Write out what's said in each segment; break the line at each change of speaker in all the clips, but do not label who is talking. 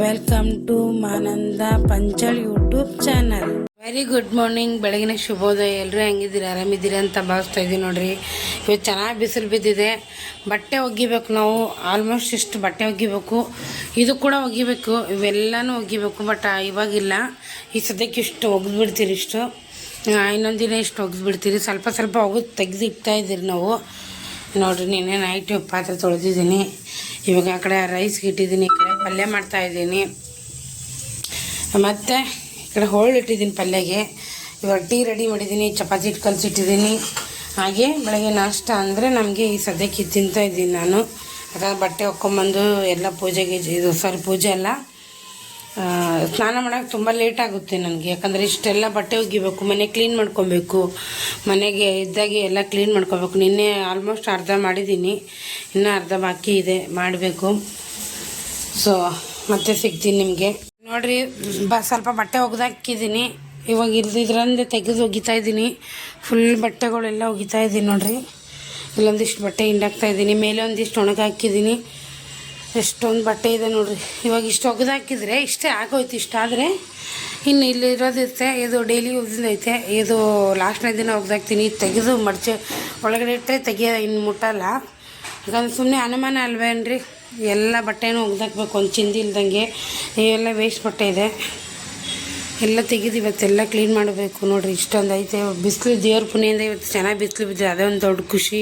Welcome to ಮಾನಂದ ಪಂಚಳ್ YouTube channel very good morning ಬೆಳಗಿನ ಶುಭೋದಯ. ಎಲ್ಲರೂ ಹೆಂಗಿದ್ದೀರಿ? ಆರಾಮಿದ್ದೀರಿ ಅಂತ ಭಾವಿಸ್ತಾ ಇದ್ದೀವಿ ನೋಡ್ರಿ. ಇವತ್ತು ಚೆನ್ನಾಗಿ ಬಿಸಿಲು ಬಿದ್ದಿದೆ. ಬಟ್ಟೆ ಒಗಿಬೇಕು ನಾವು. ಆಲ್ಮೋಸ್ಟ್ ಇಷ್ಟು ಬಟ್ಟೆ ಒಗಿಬೇಕು. ಇದು ಕೂಡ ಒಗಿಬೇಕು. ಇವೆಲ್ಲನೂ ಒಗಿಬೇಕು ಬಟ್ ಇವಾಗಿಲ್ಲ. ಈ ಸದ್ಯಕ್ಕೆ ಇಷ್ಟು ಒಗೆದ್ಬಿಡ್ತೀರಿ ಇಷ್ಟು. ಇನ್ನೊಂದು ದಿನ ಇಷ್ಟು ಒಗೆದ್ಬಿಡ್ತೀರಿ. ಸ್ವಲ್ಪ ಸ್ವಲ್ಪ ಒಗೆದು ತೆಗೆದು ಇಡ್ತಾ ಇದ್ದೀರಿ ನಾವು. ನೋಡ್ರಿ ನಿನ್ನೆ ನೈಟ್ ಪಾತ್ರೆ ತೊಳೆದಿದ್ದೀನಿ. ಇವಾಗ ಆ ಕಡೆ ರೈಸ್ಗೆ ಇಟ್ಟಿದ್ದೀನಿ ಈ ಕಡೆ ಪಲ್ಯ ಮಾಡ್ತಾಯಿದ್ದೀನಿ ಮತ್ತು ಈ ಕಡೆ ಹೋಳು ಇಟ್ಟಿದ್ದೀನಿ ಪಲ್ಯಗೆ. ಇವಾಗ ಟೀ ರೆಡಿ ಮಾಡಿದ್ದೀನಿ ಚಪಾತಿ ಹಿಟ್ಟು ಕಲಸಿಟ್ಟಿದ್ದೀನಿ ಹಾಗೆ ಬೆಳಗ್ಗೆ ನಾಷ್ಟ ಅಂದರೆ ನಮಗೆ ಈ ಸದ್ಯಕ್ಕೆ ಇದು ತಿಂತಾ ಇದ್ದೀನಿ ನಾನು. ಯಾಕಂದ್ರೆ ಬಟ್ಟೆ ಒಕ್ಕೊಂಬಂದು ಎಲ್ಲ ಪೂಜೆಗೆ ಇದು ಸಾರಿ ಪೂಜೆ ಎಲ್ಲ ಆ, ಸ್ನಾನ ಮಾಡೋಕೆ ತುಂಬ ಲೇಟ್ ಆಗುತ್ತೆ ನನಗೆ. ಯಾಕಂದರೆ ಇಷ್ಟೆಲ್ಲ ಬಟ್ಟೆ ಒಗಿಬೇಕು ಮನೆ ಕ್ಲೀನ್ ಮಾಡ್ಕೊಬೇಕು, ಮನೆಗೆ ಇದ್ದಾಗೆ ಎಲ್ಲ ಕ್ಲೀನ್ ಮಾಡ್ಕೊಬೇಕು. ನಿನ್ನೆ ಆಲ್ಮೋಸ್ಟ್ ಅರ್ಧ ಮಾಡಿದ್ದೀನಿ. ಇನ್ನೂ ಅರ್ಧ ಬಾಕಿ ಇದೆ, ಮಾಡಬೇಕು. ಸೊ ಮತ್ತೆ ಸಿಗ್ತೀನಿ ನಿಮಗೆ. ನೋಡಿರಿ, ಬ, ಸ್ವಲ್ಪ ಬಟ್ಟೆ ಒಗ್ದಾಕಿದ್ದೀನಿ. ಇವಾಗ ಇಲ್ದಿದ್ರಂದೆ ತೆಗೆದು ಒಗಿತಾ ಇದ್ದೀನಿ. ಫುಲ್ ಬಟ್ಟೆಗಳೆಲ್ಲ ಒಗಿತಾ ಇದ್ದೀನಿ ನೋಡಿರಿ. ಇಲ್ಲೊಂದಿಷ್ಟು ಬಟ್ಟೆ ಹಿಂಡಾಕ್ತಾ ಇದ್ದೀನಿ. ಮೇಲೆ ಒಂದಿಷ್ಟು ಒಣಗಿ ಹಾಕಿದ್ದೀನಿ ಎಷ್ಟೊಂದು ಬಟ್ಟೆ ಇದೆ ನೋಡ್ರಿ. ಇವಾಗ ಇಷ್ಟು ಒಗೆದಾಕಿದ್ರೆ ಇಷ್ಟೇ ಆಗೋಯ್ತು ಇಷ್ಟ. ಆದರೆ ಇನ್ನು ಇಲ್ಲಿ ಇರೋದಿರುತ್ತೆ ಇದು ಡೈಲಿ ಐತೆ. ಇದು ಲಾಸ್ಟ್ನೇ ದಿನ ಒಗೆದಾಕ್ತೀನಿ ತೆಗೆದು ಮಡ್ಚೆ ಒಳಗಡೆ ಇಟ್ಟರೆ ತೆಗಿಯೋ ಇನ್ನು ಮುಟ್ಟಲ್ಲ. ಯಾಕಂದ್ರೆ ಸುಮ್ಮನೆ ಅನುಮಾನ ಅಲ್ವೇನ್ರಿ? ಎಲ್ಲ ಬಟ್ಟೆನೂ ಒಗೆದಾಕ್ಬೇಕು ಒಂದು ಚಿಂದಿ ಇಲ್ದಂಗೆ. ಇವೆಲ್ಲ ವೇಸ್ಟ್ ಬಟ್ಟೆ ಇದೆ. ಎಲ್ಲ ತೆಗೆದು ಇವತ್ತೆಲ್ಲ ಕ್ಲೀನ್ ಮಾಡಬೇಕು. ನೋಡ್ರಿ, ಇಷ್ಟೊಂದು ಐತೆ. ಬಿಸಿಲು ದೇವ್ರ ಪುಣ್ಯಿಂದ ಇವತ್ತು ಚೆನ್ನಾಗಿ ಬಿಸಿಲು ಬಿದ್ದಿದೆ. ಅದೇ ಒಂದು ದೊಡ್ಡ ಖುಷಿ.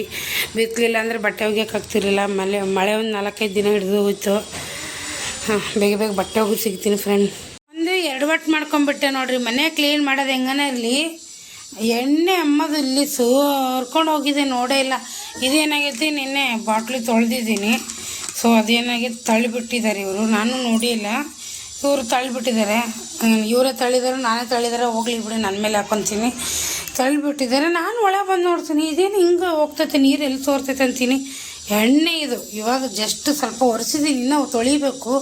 ಬಿಸಿಲಿಲ್ಲ ಅಂದರೆ ಬಟ್ಟೆ ಒಗ್ಯಕ್ಕೆ ಆಗ್ತಿರಲಿಲ್ಲ. ಮಳೆ ಮಳೆ ಒಂದು ನಾಲ್ಕೈದು ದಿನ ಹಿಡಿದು ಹೋಯ್ತು. ಹಾಂ, ಬೇಗ ಬೇಗ ಬಟ್ಟೆ ಹೋಗಿ ಸಿಗ್ತೀನಿ ಫ್ರೆಂಡ್ ಒಂದು ಎರಡು ಬಟ್ಟು ಮಾಡ್ಕೊಂಬಿಟ್ಟೆ ನೋಡ್ರಿ. ಮನೆ ಕ್ಲೀನ್ ಮಾಡೋದು ಹೆಂಗನೇ ಇರಲಿ? ಎಣ್ಣೆ ಅಮ್ಮದು ಇಲ್ಲಿ ಸೋರ್ಕೊಂಡು ಹೋಗಿದೆ, ನೋಡೇ ಇಲ್ಲ. ಇದೇನಾಗೈತಿ, ನಿನ್ನೆ ಬಾಟ್ಲಿ ತೊಳೆದಿದ್ದೀನಿ. ಸೊ ಅದೇನಾಗೈತೆ, ತಳ್ಳಿಬಿಟ್ಟಿದ್ದಾರೆ ಇವರು. ನಾನು ನೋಡಿಲ್ಲ. ಇವರು ತಳ್ಳಿಬಿಟ್ಟಿದ್ದಾರೆ. ಇವರೇ ತಳ್ಳಿದಾರೆ, ನಾನೇ ತಳ್ಳಿದಾರೆ, ಹೋಗ್ಲಿ ಬಿಡಿ ನನ್ನ ಮೇಲೆ ಹಾಕೊತೀನಿ. ತಳ್ಳಿಬಿಟ್ಟಿದ್ದಾರೆ, ನಾನು ಒಳಗೆ ಬಂದು ನೋಡ್ತೀನಿ, ಇದೇನು ಹಿಂಗೆ ಹೋಗ್ತೈತೆ, ನೀರು ಎಲ್ಲಿ ತೋರ್ತೈತೆ ಅಂತೀನಿ. ಎಣ್ಣೆ ಇದು, ಇವಾಗ ಜಸ್ಟ್ ಸ್ವಲ್ಪ ಒರೆಸಿದ್ದೀನಿ ಇನ್ನೂ ತೊಳಿಬೇಕು.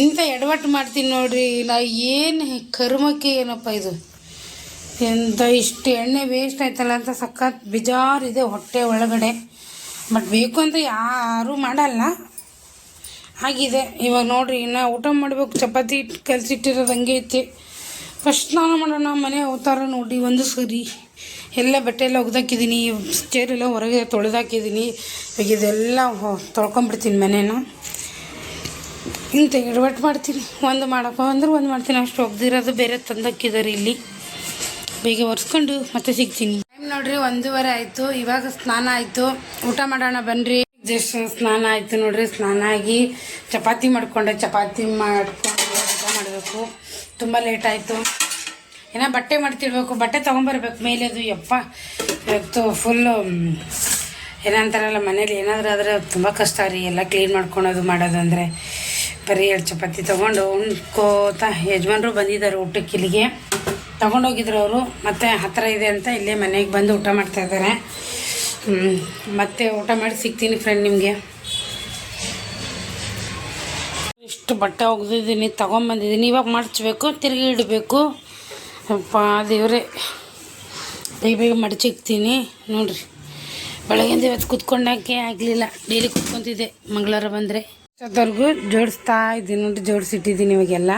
ಇಂಥ ಎಡವಟ್ಟು ಮಾಡ್ತೀನಿ ನೋಡ್ರಿ, ನಾ ಏನು ಕರ್ಮಕ್ಕೆ ಏನಪ್ಪ ಇದು? ಎಂಥ ಇಷ್ಟು ಎಣ್ಣೆ ವೇಸ್ಟ್ ಆಯ್ತಲ್ಲ ಅಂತ ಸಖತ್ ಬೇಜಾರಿದೆ ಹೊಟ್ಟೆ ಒಳಗಡೆ. ಬಟ್ ಬೇಕು ಅಂತ ಯಾರೂ ಮಾಡಲ್ಲ. ಆಗಿದೆ. ಇವಾಗ ನೋಡ್ರಿ, ಇನ್ನು ಊಟ ಮಾಡ್ಬೇಕು, ಚಪಾತಿ ಕಲಸಿಟ್ಟಿರೋದು ಹಂಗೆ ಐತಿ. ಫಸ್ಟ್ ಸ್ನಾನ ಮಾಡೋಣ, ಮನೆ ಅವತಾರ ನೋಡಿ, ಒಂದು ಸರಿ. ಎಲ್ಲ ಬಟ್ಟೆ ಎಲ್ಲ ಒಗ್ದಾಕಿದ್ದೀನಿ ಚೇರೆಲ್ಲ ಹೊರಗೆ ತೊಳೆದಾಕಿದ್ದೀನಿ ಈಗ ಇದೆಲ್ಲ ತೊಳ್ಕೊಂಬಿಡ್ತೀನಿ ಮನೇನ. ಇಂಥ ಎಡವಟ್ಟು ಮಾಡ್ತೀನಿ. ಒಂದು ಮಾಡಪ್ಪ ಅಂದ್ರೆ ಒಂದು ಮಾಡ್ತೀನಿ. ಅಷ್ಟು ಒಗ್ದಿರೋದು ಬೇರೆ ತಂದಾಕಿದ್ದಾರೆ ಇಲ್ಲಿ. ಬೇಗ ಒರೆಸ್ಕೊಂಡು ಮತ್ತೆ ಸಿಗ್ತೀನಿ. ಟೈಮ್ ನೋಡ್ರಿ, ಒಂದೂವರೆ ಆಯಿತು. ಇವಾಗ ಸ್ನಾನ ಆಯಿತು. ಊಟ ಮಾಡೋಣ, ಬನ್ರಿ. ಜಸ್ಟ್ ಸ್ನಾನ ಆಯಿತು ನೋಡ್ರಿ, ಸ್ನಾನ ಆಗಿ ಚಪಾತಿ ಮಾಡ್ಕೊಂಡೆ, ಚಪಾತಿ ಮಾಡ್ಕೊಂಡು ಊಟ ಮಾಡಬೇಕು. ತುಂಬ ಲೇಟ್ ಆಯಿತು. ಏನೋ ಬಟ್ಟೆ ಮಾಡ್ತಿರ್ಬೇಕು, ಬಟ್ಟೆ ತೊಗೊಂಬರ್ಬೇಕು ಮೇಲೆ ಅದು ಯಪ್ಪ. ಇವತ್ತು ಫುಲ್ಲು ಏನಂತಾರಲ್ಲ ಮನೇಲಿ ಏನಾದರೂ ಆದರೆ ತುಂಬ ಕಷ್ಟ ರೀ, ಎಲ್ಲ ಕ್ಲೀನ್ ಮಾಡ್ಕೊಳೋದು, ಮಾಡೋದು ಅಂದರೆ. ಬರೀ ಎರಡು ಚಪಾತಿ ತೊಗೊಂಡು ಉಣ್ಕೋತ ಯಜಮಾನರು ಬಂದಿದ್ದಾರೆ ಊಟಕ್ಕೆ ಇಲ್ಲಿಗೆ. ತೊಗೊಂಡೋಗಿದ್ರು ಅವರು, ಮತ್ತು ಹತ್ತಿರ ಇದೆ ಅಂತ ಇಲ್ಲೇ ಮನೆಗೆ ಬಂದು ಊಟ ಮಾಡ್ತಾ ಇದ್ದಾರೆ. ಹ್ಮ್. ಮತ್ತೆ ಊಟ ಮಾಡಿ ಸಿಗ್ತೀನಿ ಫ್ರೆಂಡ್ ನಿಮಗೆ. ಇಷ್ಟು ಬಟ್ಟೆ ಒಗ್ದಿದ್ದೀನಿ, ತೊಗೊಂಬಂದಿದ್ದೀನಿ. ಇವಾಗ ಮಡಚಬೇಕು, ತಿರುಗಿ ಇಡಬೇಕು. ಅಪ್ಪ, ದೇವ್ರೆ. ಬೇಗ ಬೇಗ ಮಡಚಿಕ್ತೀನಿ ನೋಡ್ರಿ. ಬೆಳಗ್ಗೆಯಿಂದ ಇವತ್ತು ಕುತ್ಕೊಂಡಾಕೆ ಆಗಲಿಲ್ಲ. ಡೈಲಿ ಕುತ್ಕೊತಿದ್ದೆ. ಮಂಗಳವಾರ ಬಂದರೆ. ಅಷ್ಟೊತ್ತವರೆಗೂ ಜೋಡಿಸ್ತಾ ಇದ್ದೀನಿ. ನೋಡ್ರಿ ಜೋಡಿಸಿಟ್ಟಿದ್ದೀನಿ ಇವಾಗೆಲ್ಲ.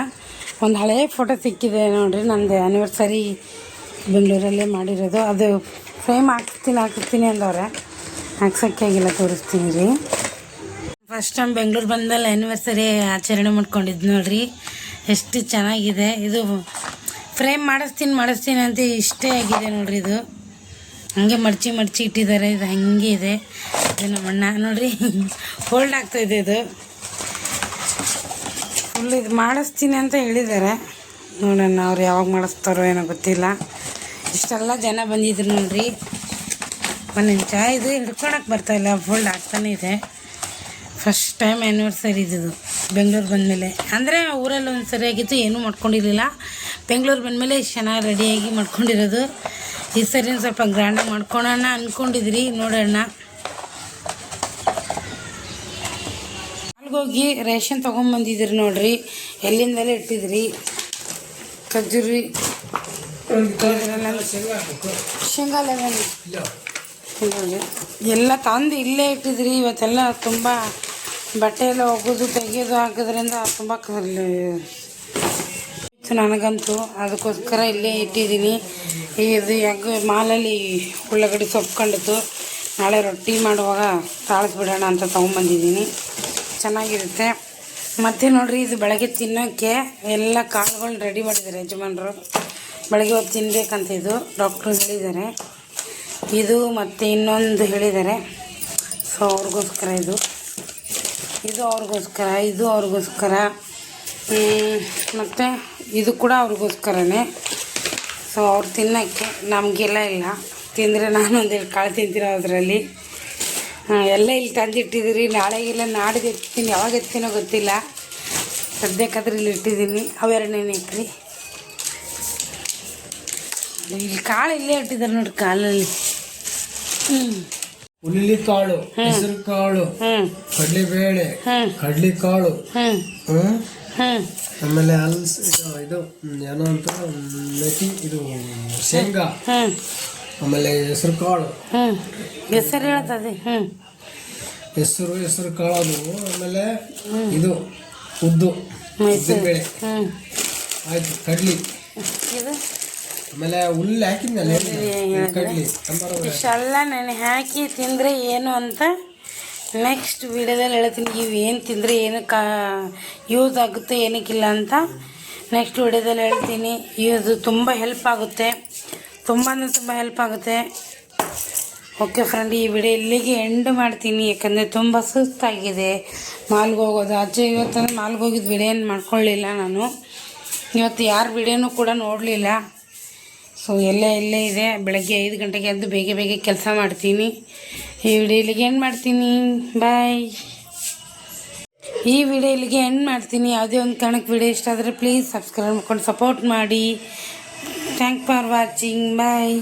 ಒಂದು ಹಳೆ ಫೋಟೋ ಸಿಕ್ಕಿದೆ ನೋಡಿರಿ. ನಂದು ಆ್ಯನಿವರ್ಸರಿ ಬೆಂಗಳೂರಲ್ಲೇ ಮಾಡಿರೋದು. ಅದು ಫ್ರೇಮ್ ಹಾಕಿಸ್ತೀನಿ ಹಾಕಿಸ್ತೀನಿ ಅಂದವ್ರೆ. ಆಗಿಲ್ಲ, ತೋರಿಸ್ತೀನಿ ರೀ. ಫಸ್ಟ್ ಟೈಮ್ ಬೆಂಗಳೂರು ಬಂದಲ್ಲಿ ಆ್ಯನಿವರ್ಸರಿ ಆಚರಣೆ ಮಾಡ್ಕೊಂಡಿದ್ದು ನೋಡ್ರಿ. ಎಷ್ಟು ಚೆನ್ನಾಗಿದೆ. ಇದು ಫ್ರೇಮ್ ಮಾಡಿಸ್ತೀನಿ ಮಾಡಿಸ್ತೀನಿ ಅಂತ ಇಷ್ಟೇ ಆಗಿದೆ ನೋಡ್ರಿ ಇದು. ಹಂಗೆ ಮಡ್ಚಿ ಮಡ್ಚಿ ಇಟ್ಟಿದ್ದಾರೆ. ಇದು ಹಂಗೆ ಇದೆ. ಇದು ನಮ್ಮ ಅಣ್ಣ. ನೋಡ್ರಿ ಹೋಲ್ಡ್ ಆಗ್ತಾಯಿದೆ ಇದು ಫುಲ್ ಇದು ಮಾಡಿಸ್ತೀನಿ ಅಂತ ಹೇಳಿದ್ದಾರೆ. ನೋಡೋಣ ಅವ್ರು ಯಾವಾಗ ಮಾಡಿಸ್ತಾರೋ ಏನೋ ಗೊತ್ತಿಲ್ಲ. ಇಷ್ಟೆಲ್ಲ ಜನ ಬಂದಿದ್ರು ನೋಡ್ರಿ. ಒಂದು ನಿಮಿಷ ಇದು ಹಿಡ್ಕೊಳಕ್ಕೆ ಇಲ್ಲ ಫೋಲ್ಡ್ ಆಗ್ತಾನೆ ಇದೆ. ಫಸ್ಟ್ ಟೈಮ್ ಆ್ಯನಿವರ್ಸರಿ ಇದ್ದು ಬೆಂಗಳೂರು ಬಂದಮೇಲೆ. ಅಂದರೆ ಊರಲ್ಲಿ ಒಂದು ಸರಿಯಾಗಿತ್ತು ಏನೂ ಮಾಡ್ಕೊಂಡಿರಲಿಲ್ಲ. ಬೆಂಗಳೂರು ಬಂದಮೇಲೆ ಇಷ್ಟು ಚೆನ್ನಾಗಿ ರೆಡಿಯಾಗಿ ಮಾಡ್ಕೊಂಡಿರೋದು. ಈ ಸರಿ ಸ್ವಲ್ಪ ಗ್ರ್ಯಾಂಡಾಗಿ ಮಾಡ್ಕೊಳೋಣ ಅಂದ್ಕೊಂಡಿದ್ರಿ ನೋಡೋಣ. ಅಲ್ಲಿಗೋಗಿ ರೇಷನ್ ತೊಗೊಂಬಂದಿದ್ರಿ ನೋಡ್ರಿ. ಎಲ್ಲಿಂದಲೇ ಇಟ್ಟಿದ್ರಿ. ಖಜೂರಿ ಶೇಂಗಾ ಲೆಮನ್. ಎಲ್ಲ ತಂದು ಇಲ್ಲೇ ಇಟ್ಟಿದ್ರಿ ಇವತ್ತೆಲ್ಲ ತುಂಬ ಬಟ್ಟೆ ಎಲ್ಲ ಒಗೆದು ತೆಗೆಯೋದು ಹಾಕೋದ್ರಿಂದ ತುಂಬ ನನಗಂತೂ ಅದಕ್ಕೋಸ್ಕರ ಇಲ್ಲೇ ಇಟ್ಟಿದ್ದೀನಿ. ಇದು ಎಗ್ ಮಾಲಲ್ಲಿ ಉಳ್ಳಾಗಡ್ಡಿ ಸೊಪ್ಪು ಕಂಡಿತ್ತು. ನಾಳೆ ರೊಟ್ಟಿ ಮಾಡುವಾಗ ತಾಳಿಸ್ಬಿಡೋಣ ಅಂತ ತೊಗೊಂಬಂದಿದ್ದೀನಿ. ಚೆನ್ನಾಗಿರುತ್ತೆ. ಮತ್ತು ನೋಡಿರಿ ಇದು ಬೆಳಗ್ಗೆ ತಿನ್ನೋಕ್ಕೆ ಎಲ್ಲ ಕಾಳುಗಳನ್ನ ರೆಡಿ ಮಾಡಿದ್ದಾರೆ ಯಜಮಾನ್ರು. ಬೆಳಗ್ಗೆ ಹೊತ್ತು ತಿನ್ನಬೇಕಂತ ಇದು ಡಾಕ್ಟ್ರು ಹೇಳಿದ್ದಾರೆ. ಇದು ಮತ್ತು ಇನ್ನೊಂದು ಹೇಳಿದ್ದಾರೆ. ಸೊ ಅವ್ರಿಗೋಸ್ಕರ ಇದು. ಇದು ಅವ್ರಿಗೋಸ್ಕರ ಇದು ಅವ್ರಿಗೋಸ್ಕರ. ಮತ್ತು ಇದು ಕೂಡ ಅವ್ರಿಗೋಸ್ಕರನೇ. ಸೊ ಅವ್ರು ತಿನ್ನೋಕ್ಕೆ ನಮಗೆಲ್ಲ ಇಲ್ಲ. ತಿಂದರೆ ನಾನು ಒಂದೆರಡು ಕಾಳು ತಿಂತೀರ ಅದರಲ್ಲಿ. ಎಲ್ಲ ಇಲ್ಲಿ ತಂದಿಟ್ಟಿದ್ದೀರಿ. ನಾಳೆಗೆಲ್ಲ ನಾಡಿದ್ದು ಎತ್ತೀನಿ, ಯಾವಾಗ ಎತ್ತೀನೋ ಗೊತ್ತಿಲ್ಲ. ಸದ್ಯಕ್ಕಾದ್ರೆ ಇಲ್ಲಿ ಇಟ್ಟಿದ್ದೀನಿ. ಅವೆರಡನೇ ಇಟ್ರಿ. ಇಲ್ಲಿ ಕಾಳು ಇಲ್ಲೇ ಇಟ್ಟಿದ್ದಾರೆ ನೋಡಿ ಕಾಲಲ್ಲಿ.
ಹುಲ್ಲಿ ಕಾಳು ಹೆಸರು ಕಾಳು
ಕಡ್ಲಿ
ಬೇಳೆ
ಹ್ಞೂ
ಕಡ್ಲಿ ಕಾಳು ಆಮೇಲೆ ಅಲ್ಸ್ ಇದು ಇದು ಏನೋ ಅಂತ ಮೆತಿ ಇದು ಶೇಂಗಾ. ಆಮೇಲೆ ಹೆಸರು ಕಾಳು.
ಹೆಸರು ಹೇಳ್ತದೆ
ಹೆಸರು ಹೆಸರು ಕಾಳು ಅದು. ಆಮೇಲೆ ಇದು ಉದ್ದು
ಉದ್ದಿನ
ಬೇಳೆ ಆಯ್ತು ಕಡ್ಲಿ.
ಇದು?
ಆಮೇಲೆ ಹುಲ್ಲು ಹಾಕಿದ್ಮೇಲೆ ಕಡ್ಲಿ
ಇಷ್ಟೆಲ್ಲ ನೆನೆ ಹಾಕಿ ತಿಂದರೆ ಏನು ಅಂತ ನೆಕ್ಸ್ಟ್ ವಿಡಿಯೋದಲ್ಲಿ ಹೇಳ್ತೀನಿ. ಇವು ಏನು ತಿಂದರೆ ಏನಕ್ಕೆ ಯೂಸ್ ಆಗುತ್ತೆ ಏನಕ್ಕಿಲ್ಲ ಅಂತ ನೆಕ್ಸ್ಟ್ ವಿಡಿಯೋದಲ್ಲಿ ಹೇಳ್ತೀನಿ. ಇದು ತುಂಬ ಹೆಲ್ಪ್ ಆಗುತ್ತೆ. ತುಂಬ ತುಂಬ ಹೆಲ್ಪ್ ಆಗುತ್ತೆ. ಓಕೆ ಫ್ರೆಂಡ್ ಈ ವಿಡಿಯೋ ಇಲ್ಲಿಗೆ ಎಂಡ್ ಮಾಡ್ತೀನಿ. ಯಾಕಂದರೆ ತುಂಬ ಸುಸ್ತಾಗಿದೆ. ಮಾಲ್ಗೆ ಹೋಗೋದು. ಆಚೆ ಇವತ್ತಂದ್ರೆ ಮಾಲ್ಗೆ ಹೋಗಿದ್ದು ವಿಡಿಯೋ ಏನು ಮಾಡ್ಕೊಳ್ಳಿಲ್ಲ ನಾನು. ಇವತ್ತು ಯಾರ ವಿಡಿಯೋನೂ ಕೂಡ ನೋಡಲಿಲ್ಲ. ಸೊ ಎಲ್ಲ, ಇಲ್ಲೇ ಇದೆ. ಬೆಳಗ್ಗೆ ಐದು ಗಂಟೆಗೆ ಎದ್ದು ಬೇಗ ಬೇಗ ಕೆಲಸ ಮಾಡ್ತೀನಿ. ಈ ವಿಡಿಯೋ ಏನು ಮಾಡ್ತೀನಿ. ಬಾಯ್ ಈ ವಿಡಿಯೋ ಇಲ್ಲಿಗೆ ಎಂಡ್ ಮಾಡ್ತೀನಿ. ಯಾವುದೇ ಒಂದು ಕಾರಣಕ್ಕೆ ವಿಡಿಯೋ ಇಷ್ಟ ಆದರೆ ಪ್ಲೀಸ್ ಸಬ್ಸ್ಕ್ರೈಬ್ ಮಾಡ್ಕೊಂಡು ಸಪೋರ್ಟ್ ಮಾಡಿ. Thank for watching bye